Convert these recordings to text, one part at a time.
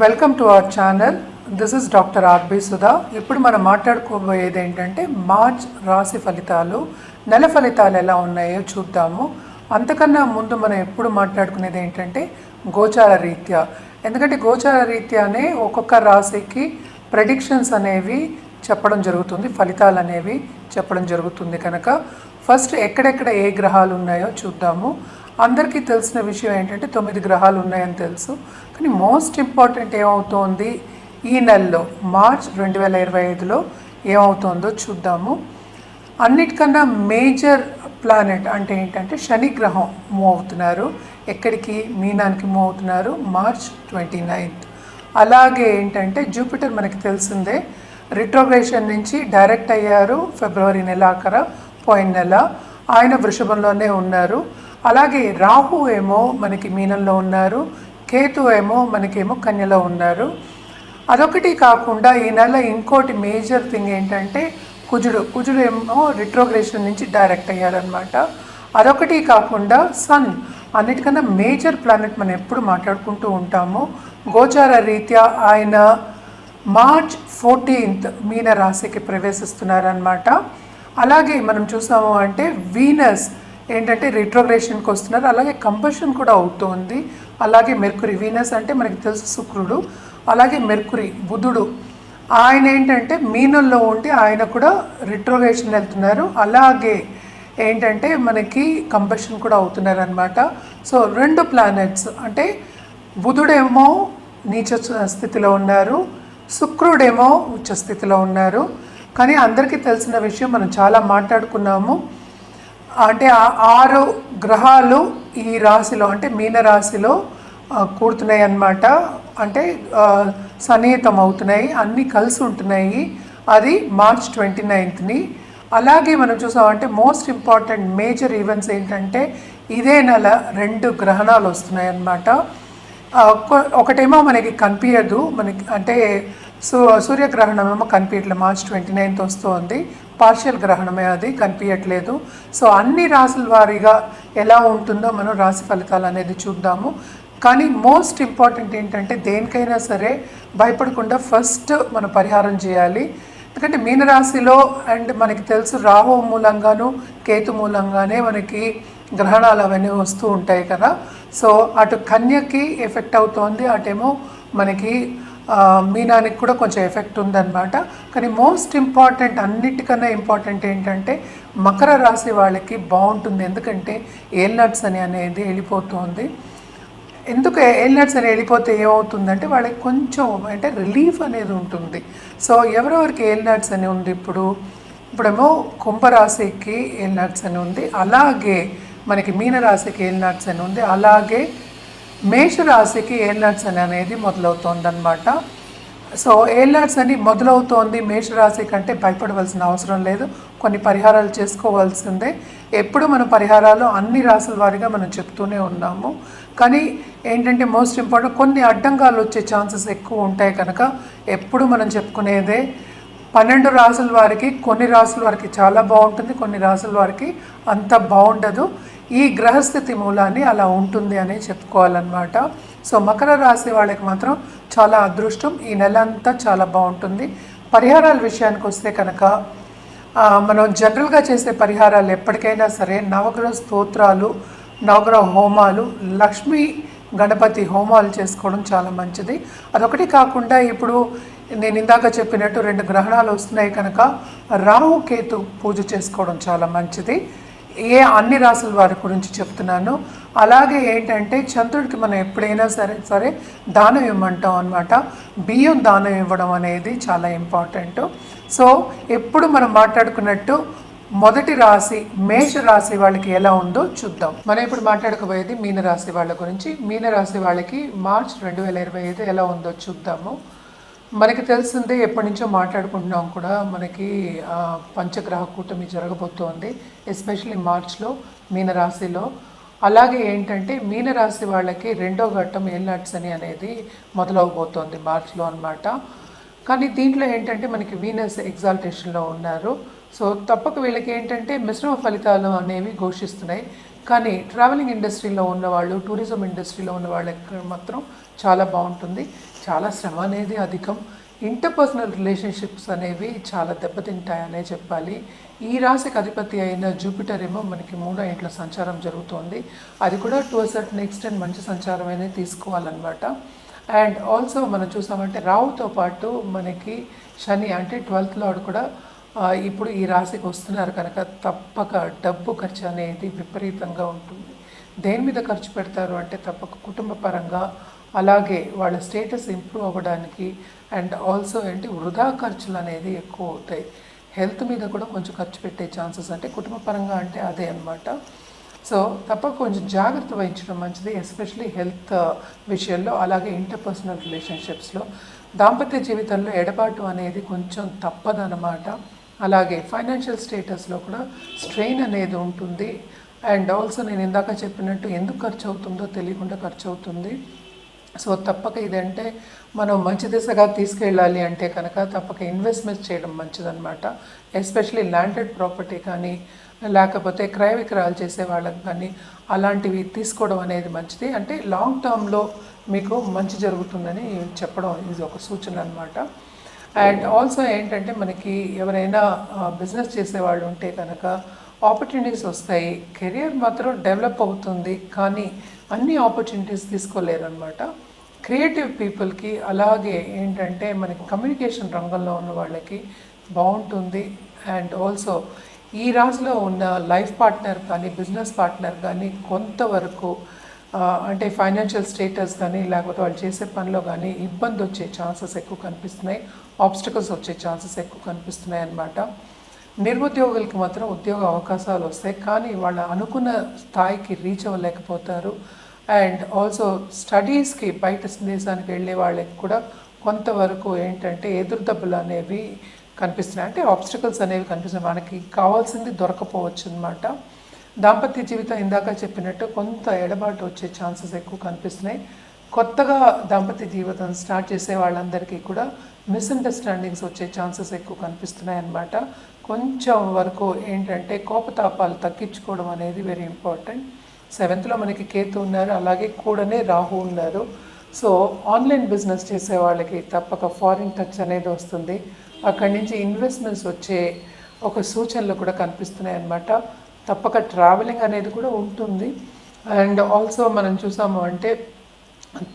Welcome to our channel this is doctor R B Sudha ఇప్పుడు మనం మాట్లాడుకోబోయేది ఏంటంటే March రాశి ఫలితాలు నెల ఫలితాలు ఎలా ఉన్నాయో చూద్దాము. అంతకన్నా ముందు మనం ఎప్పుడు మాట్లాడుకునేది ఏంటంటే గోచార రీత్యా. ఎందుకంటే గోచార రీత్యానే ఒక్కొక్క రాశికి ప్రెడిక్షన్స్ అనేవి చెప్పడం జరుగుతుంది ఫలితాలు అనేవి చెప్పడం జరుగుతుంది కనుక. ఫస్ట్ ఎక్కడెక్కడ ఏ గ్రహాలు ఉన్నాయో చూద్దాము. అందరికీ తెలిసిన విషయం ఏంటంటే తొమ్మిది గ్రహాలు ఉన్నాయని తెలుసు. కానీ మోస్ట్ ఇంపార్టెంట్ ఏమవుతోంది? ఈ నెలలో మార్చ్ రెండు వేల ఇరవై ఐదులో ఏమవుతుందో చూద్దాము. అన్నిటికన్నా మేజర్ ప్లానెట్ అంటే ఏంటంటే శని గ్రహం మూవ్ అవుతున్నారు. ఎక్కడికి? మీనానికి మూవ్ అవుతున్నారు మార్చ్ ట్వంటీ నైన్త్. అలాగే ఏంటంటే జూపిటర్ మనకి తెలిసిందే రిట్రోగ్రేషన్ నుంచి డైరెక్ట్ అయ్యారు ఫిబ్రవరి నెలాఖర పోయిన నెల. ఆయన వృషభంలోనే ఉన్నారు. అలాగే రాహు ఏమో మనకి మీనంలో ఉన్నారు కేతు ఏమో మనకేమో కన్యలో ఉన్నారు. అదొకటి కాకుండా ఈ నెల ఇంకోటి మేజర్ థింగ్ ఏంటంటే కుజుడు కుజుడు ఏమో రిట్రోగ్రేషన్ నుంచి డైరెక్ట్ అయ్యారనమాట అదొకటి కాకుండా సన్ అన్నిటికన్నా మేజర్ ప్లానెట్ మనం ఎప్పుడు మాట్లాడుకుంటూ ఉంటాము. గోచార రీత్యా ఆయన మార్చ్ ఫోర్టీన్త్ మీన రాశికి ప్రవేశిస్తున్నారనమాట అలాగే మనం చూసాము అంటే వీనస్ ఏంటంటే రిట్రోగ్రేషన్కి వస్తున్నారు అలాగే కంపల్షన్ కూడా అవుతుంది. అలాగే మెర్కురీ వీనస్ అంటే మనకి తెలుసు శుక్రుడు. అలాగే మెర్కురీ బుధుడు. ఆయన ఏంటంటే మీనంలో ఉండి ఆయన కూడా రిట్రోగ్రేషన్ వెళ్తున్నారు. అలాగే ఏంటంటే మనకి కంబషన్ కూడా అవుతున్నారు అనమాట సో రెండు ప్లానెట్స్ అంటే బుధుడేమో నీచ స్థితిలో ఉన్నారు. శుక్రుడేమో ఉచ్చ స్థితిలో ఉన్నారు. కానీ అందరికీ తెలిసిన విషయం మనం చాలా మాట్లాడుకున్నాము. అంటే ఆరు గ్రహాలు ఈ రాశిలో అంటే మీన రాశిలో కూడుతున్నాయి అన్నమాట అంటే సన్నిహితం అవుతున్నాయి అన్నీ కలిసి ఉంటున్నాయి అది మార్చ్ ట్వంటీ నైన్త్ని. అలాగే మనం చూసామంటే మోస్ట్ ఇంపార్టెంట్ మేజర్ ఈవెంట్స్ ఏంటంటే ఇదే నెల రెండు గ్రహణాలు వస్తున్నాయి అన్నమాట ఒకటేమో మనకి కనిపించదు మనకి అంటే సూ సూర్యగ్రహణం ఏమో కనిపించట్లేదు మార్చ్ ట్వంటీ నైన్త్ వస్తుంది. పార్షియల్ గ్రహణమే అది కనిపించట్లేదు సో అన్ని రాసుల వారీగా ఎలా ఉంటుందో మనం రాశి ఫలితాలు అనేది చూద్దాము. కానీ మోస్ట్ ఇంపార్టెంట్ ఏంటంటే దేనికైనా సరే భయపడకుండా ఫస్ట్ మనం పరిహారం చేయాలి. ఎందుకంటే మీనరాశిలో అండ్ మనకి తెలుసు రాహు మూలంగాను కేతు మూలంగానే మనకి గ్రహణాలు అవన్నీ వస్తూ ఉంటాయి కదా. సో అటు కన్యకి ఎఫెక్ట్ అవుతోంది అటేమో మనకి మీనానికి కూడా కొంచెం ఎఫెక్ట్ ఉందన్నమాట. కానీ మోస్ట్ ఇంపార్టెంట్ అన్నిటికన్నా ఇంపార్టెంట్ ఏంటంటే మకర రాశి వాళ్ళకి బాగుంటుంది. ఎందుకంటే ఏల్నట్స్ అని అనేది వెళ్ళిపోతుంది. ఎందుకు ఎయిల్నట్స్ అని వెళ్ళిపోతే ఏమవుతుందంటే వాళ్ళకి కొంచెం అంటే రిలీఫ్ అనేది ఉంటుంది. సో ఎవరెవరికి ఏల్నట్స్ అని ఉంది ఇప్పుడు. ఇప్పుడేమో కుంభరాశికి ఏల్నట్స్ అని ఉంది. అలాగే మనకి మీనరాశికి ఏల్నట్స్ అని ఉంది. అలాగే మేషరాశికి ఎయిల్నట్స్ అని అనేది మొదలవుతోంది అనమాట సో ఏళ్ళాడ్స్ అని మొదలవుతోంది మేషరాశి కంటే భయపడవలసిన అవసరం లేదు. కొన్ని పరిహారాలు చేసుకోవాల్సిందే. ఎప్పుడు మన పరిహారాలు అన్ని రాసుల వారిగా మనం చెప్తూనే ఉన్నాము. కానీ ఏంటంటే మోస్ట్ ఇంపార్టెంట్ కొన్ని అడ్డంగాలు వచ్చే ఛాన్సెస్ ఎక్కువ ఉంటాయి కనుక ఎప్పుడు మనం చెప్పుకునేదే. పన్నెండు రాసుల వారికి కొన్ని రాసుల వారికి చాలా బాగుంటుంది కొన్ని రాసుల వారికి అంత బాగుండదు. ఈ గ్రహస్థితి మూలాన్ని అలా ఉంటుంది అని చెప్పుకోవాలన్నమాట. సో మకర రాశి వాళ్ళకి మాత్రం చాలా అదృష్టం. ఈ నెల అంతా చాలా బాగుంటుంది. పరిహారాల విషయానికి వస్తే కనుక మనం జనరల్గా చేసే పరిహారాలు ఎప్పటికైనా సరే నవగ్రహ స్తోత్రాలు నవగ్రహ హోమాలు లక్ష్మీ గణపతి హోమాలు చేసుకోవడం చాలా మంచిది. అదొకటి కాకుండా ఇప్పుడు నేను ఇందాక చెప్పినట్టు రెండు గ్రహణాలు వస్తున్నాయి కనుక రాహుకేతు పూజ చేసుకోవడం చాలా మంచిది. ఏ అన్ని రాసుల వారి గురించి చెప్తున్నాను. అలాగే ఏంటంటే చంద్రుడికి మనం ఎప్పుడైనా సరే సరే దానం ఇవ్వమంటాం అనమాట బియ్యం దానం ఇవ్వడం అనేది చాలా ఇంపార్టెంట్. సో ఎప్పుడు మనం మాట్లాడుకున్నట్టు మొదటి రాశి మేష రాశి వాళ్ళకి ఎలా ఉందో చూద్దాం. మనం ఇప్పుడు మాట్లాడుకోబోయేది మీనరాశి వాళ్ళ గురించి. మీనరాశి వాళ్ళకి మార్చ్ రెండు వేల ఇరవై ఐదు ఎలా ఉందో చూద్దాము. మనకి తెలిసిందే ఎప్పటి నుంచో మాట్లాడుకుంటున్నాం కూడా మనకి పంచగ్రహ కూటమి జరగబోతోంది ఎస్పెషల్లీ మార్చ్లో మీనరాశిలో. అలాగే ఏంటంటే మీనరాశి వాళ్ళకి రెండో ఘట్టం ఏల్నట్స్ అని అనేది మొదలవబోతోంది మార్చ్లో అన్నమాట. కానీ దీంట్లో ఏంటంటే మనకి వీనస్ ఎగ్జాల్టేషన్లో ఉన్నారు. సో తప్పక వీళ్ళకి ఏంటంటే మిశ్రమ ఫలితాలు అనేవి ఘోషిస్తున్నాయి. కానీ ట్రావెలింగ్ ఇండస్ట్రీలో ఉన్న వాళ్ళు టూరిజం ఇండస్ట్రీలో ఉన్న వాళ్ళకి మాత్రం చాలా బాగుంటుంది. చాలా శ్రమ అనేది అధికం. ఇంటర్పర్సనల్ రిలేషన్షిప్స్ అనేవి చాలా దెబ్బతింటాయనే చెప్పాలి. ఈ రాశికి అధిపతి అయిన జూపిటర్ ఏమో మనకి మూడో ఇంట్లో సంచారం జరుగుతోంది. అది కూడా టు అ సర్టన్ ఎక్స్టెంట్ మంచి సంచారం అనేది తీసుకోవాలన్నమాట. అండ్ ఆల్సో మనం చూసామంటే రావుతో పాటు మనకి శని అంటే ట్వెల్త్ లార్డ్ కూడా ఇప్పుడు ఈ రాశికి వస్తున్నారు కనుక తప్పక డబ్బు ఖర్చు అనేది విపరీతంగా ఉంటుంది. దేని మీద ఖర్చు పెడతారు అంటే తప్పక కుటుంబ పరంగా అలాగే వాళ్ళ స్టేటస్ ఇంప్రూవ్ అవ్వడానికి అండ్ ఆల్సో ఏంటి వృధా ఖర్చులు అనేది ఎక్కువ అవుతాయి. హెల్త్ మీద కూడా కొంచెం ఖర్చు పెట్టే ఛాన్సెస్ అంటే కుటుంబ పరంగా అంటే అదే అనమాట సో తప్పక కొంచెం జాగ్రత్త వహించడం మంచిది ఎస్పెషలీ హెల్త్ విషయంలో అలాగే ఇంటర్పర్సనల్ రిలేషన్షిప్స్లో. దాంపత్య జీవితంలో ఎడబాటు అనేది కొంచెం తప్పదనమాట అలాగే ఫైనాన్షియల్ స్టేటస్లో కూడా స్ట్రెయిన్ అనేది ఉంటుంది. అండ్ ఆల్సో నేను ఇందాక చెప్పినట్టు ఎందుకు ఖర్చు అవుతుందో తెలియకుండా ఖర్చు అవుతుంది. సో తప్పక ఇదంటే మనం మంచి దిశగా తీసుకెళ్ళాలి అంటే కనుక తప్పక ఇన్వెస్ట్మెంట్ చేయడం మంచిదన్నమాట. ఎస్పెషలీ ల్యాండెడ్ ప్రాపర్టీ కానీ లేకపోతే క్రయ విక్రయాలు చేసే వాళ్ళకి కానీ అలాంటివి తీసుకోవడం అనేది మంచిది. అంటే లాంగ్ టర్మ్లో మీకు మంచి జరుగుతుందని చెప్పడం ఇది ఒక సూచన అనమాట అండ్ ఆల్సో ఏంటంటే మనకి ఎవరైనా బిజినెస్ చేసేవాళ్ళు ఉంటే కనుక ఆపర్చునిటీస్ వస్తాయి. కెరియర్ మాత్రం డెవలప్ అవుతుంది. కానీ అన్ని ఆపర్చునిటీస్ తీసుకోలేరు అనమాట క్రియేటివ్ పీపుల్కి అలాగే ఏంటంటే మనకి కమ్యూనికేషన్ రంగంలో ఉన్న వాళ్ళకి బాగుంటుంది. అండ్ ఆల్సో ఈ రాశిలో ఉన్న లైఫ్ పార్ట్నర్ కానీ బిజినెస్ పార్ట్నర్ కానీ కొంతవరకు అంటే ఫైనాన్షియల్ స్టేటస్ కానీ లేకపోతే వాళ్ళు చేసే పనిలో కానీ ఇబ్బంది వచ్చే ఛాన్సెస్ ఎక్కువ కనిపిస్తున్నాయి. ఆబ్స్టికల్స్ వచ్చే ఛాన్సెస్ ఎక్కువ కనిపిస్తున్నాయి అన్నమాట. నిరుద్యోగులకి మాత్రం ఉద్యోగ అవకాశాలు వస్తాయి కానీ వాళ్ళు అనుకున్న స్థాయికి రీచ్ అవ్వలేకపోతారు. అండ్ ఆల్సో స్టడీస్కి బయట దేశానికి వెళ్ళే వాళ్ళకి కూడా కొంతవరకు ఏంటంటే ఎదురుదెబ్బలు అనేవి కనిపిస్తున్నాయి. అంటే ఆబ్స్టికల్స్ అనేవి కనిపిస్తున్నాయి. మనకి కావాల్సింది దొరకపోవచ్చు అనమాట దాంపత్య జీవితం ఇందాక చెప్పినట్టు కొంత ఎడబాటు వచ్చే ఛాన్సెస్ ఎక్కువ కనిపిస్తున్నాయి. కొత్తగా దాంపత్య జీవితం స్టార్ట్ చేసే వాళ్ళందరికీ కూడా మిస్అండర్స్టాండింగ్స్ వచ్చే ఛాన్సెస్ ఎక్కువ కనిపిస్తున్నాయి అన్నమాట కొంచెం వరకు ఏంటంటే కోపతాపాలు తగ్గించుకోవడం అనేది వెరీ ఇంపార్టెంట్ సెవెంత్లో మనకి కేతు ఉన్నారు అలాగే కూడానే రాహు ఉన్నారు. సో ఆన్లైన్ బిజినెస్ చేసే వాళ్ళకి తప్పక ఫారిన్ టచ్ అనేది వస్తుంది. అక్కడి నుంచి ఇన్వెస్ట్మెంట్స్ వచ్చే ఒక సూచనలు కూడా కనిపిస్తున్నాయి అన్నమాట తప్పక ట్రావెలింగ్ అనేది కూడా ఉంటుంది. అండ్ ఆల్సో మనం చూసాము అంటే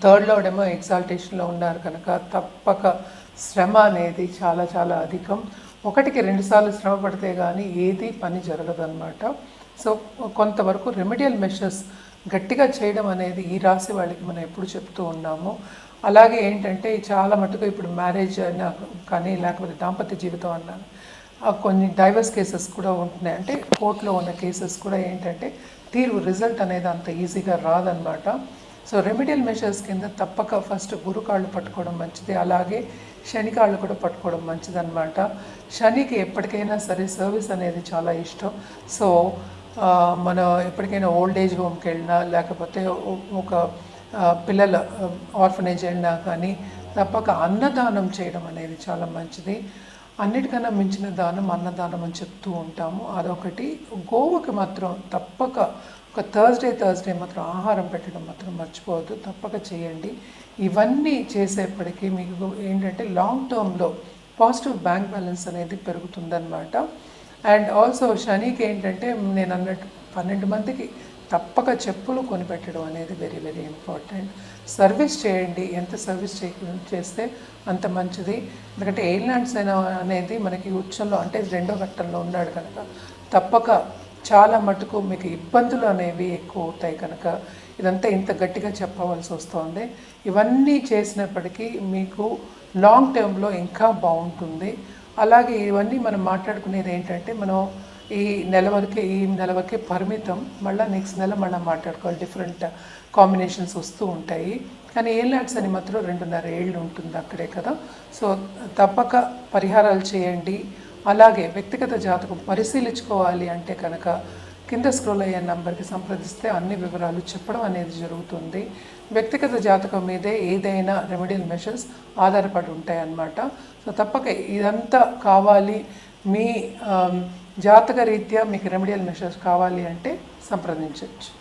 థర్డ్ లోడేమో ఎగ్జాల్టేషన్లో ఉన్నారు కనుక తప్పక శ్రమ అనేది చాలా చాలా అధికం. ఒకటికి రెండుసార్లు శ్రమ పడితే కానీ ఏది పని జరగదన్నమాట. సో కొంతవరకు రెమెడియల్ మెషర్స్ గట్టిగా చేయడం అనేది ఈ రాశి వాళ్ళకి మనం ఎప్పుడు చెప్తూ ఉన్నాము. అలాగే ఏంటంటే చాలా మటుకు ఇప్పుడు మ్యారేజ్ అయినా కానీ లేకపోతే దాంపత్య జీవితం అన్నా కొన్ని డైవర్స్ కేసెస్ కూడా ఉంటున్నాయి. అంటే కోర్టులో ఉన్న కేసెస్ కూడా ఏంటంటే తీర్పు రిజల్ట్ అనేది అంత ఈజీగా రాదనమాట సో రెమిడియల్ మెషర్స్ కింద తప్పక ఫస్ట్ గురుకాళ్ళు పట్టుకోవడం మంచిది. అలాగే శనికాళ్ళు కూడా పట్టుకోవడం మంచిదన్నమాట. శనికి ఎప్పటికైనా సరే సర్వీస్ అనేది చాలా ఇష్టం. సో మన మనం ఎప్పటికైనా ఓల్డ్ ఏజ్ హోమ్కి వెళ్ళినా లేకపోతే ఒక పిల్లల ఆర్ఫనేజ్ వెళ్ళినా కానీ తప్పక అన్నదానం చేయడం అనేది చాలా మంచిది. అన్నిటికన్నా మించిన దానం అన్నదానం అని చెప్తూ ఉంటాము. అదొకటి. గోవుకి మాత్రం తప్పక ఒక థర్స్డే థర్స్డే మాత్రం ఆహారం పెట్టడం మాత్రం మర్చిపోవద్దు. తప్పక చేయండి. ఇవన్నీ చేసేప్పటికీ మీకు ఏంటంటే లాంగ్ టర్మ్లో పాజిటివ్ బ్యాంక్ బ్యాలెన్స్ అనేది పెరుగుతుందన్నమాట. అండ్ ఆల్సో శనికి ఏంటంటే నేను అన్నట్టు పన్నెండు మందికి తప్పక చెప్పులు కొనిపెట్టడం అనేది వెరీ వెరీ ఇంపార్టెంట్ సర్వీస్ చేయండి. ఎంత సర్వీస్ చే చేస్తే అంత మంచిది. ఎందుకంటే ఎయిర్లాండ్స్ అయినా అనేది మనకి ఉచ్చంలో అంటే రెండో ఘట్టంలో ఉన్నాడు కనుక తప్పక చాలా మటుకు మీకు ఇబ్బందులు అనేవి ఎక్కువ అవుతాయి కనుక ఇదంతా ఇంత గట్టిగా చెప్పవలసి వస్తుంది. ఇవన్నీ చేసినప్పటికీ మీకు లాంగ్ టర్మ్లో ఇంకా బాగుంటుంది. అలాగే ఇవన్నీ మనం మాట్లాడుకునేది ఏంటంటే మనం ఈ నెల వరకే ఈ నెల వరకే పరిమితం మళ్ళీ నెక్స్ట్ నెల మళ్ళీ మాట్లాడుకోవాలి. డిఫరెంట్ కాంబినేషన్స్ వస్తూ ఉంటాయి. కానీ ఏ ల్యాడ్స్ అని మాత్రం రెండున్నర ఏళ్ళు ఉంటుంది అక్కడే కదా. సో తప్పక పరిహారాలు చేయండి. అలాగే వ్యక్తిగత జాతకం పరిశీలించుకోవాలి అంటే కనుక కింద స్క్రోల్ అయ్యే నంబర్కి సంప్రదిస్తే అన్ని వివరాలు చెప్పడం అనేది జరుగుతుంది. వ్యక్తిగత జాతకం మీదే ఏదైనా రెమెడియల్ మెషర్స్ ఆధారపడి ఉంటాయన్నమాట. సో తప్పక ఇదంతా కావాలి. మీ జాతక రీత్యా మీకు రెమెడియల్ మెషర్స్ కావాలి అంటే సంప్రదించవచ్చు.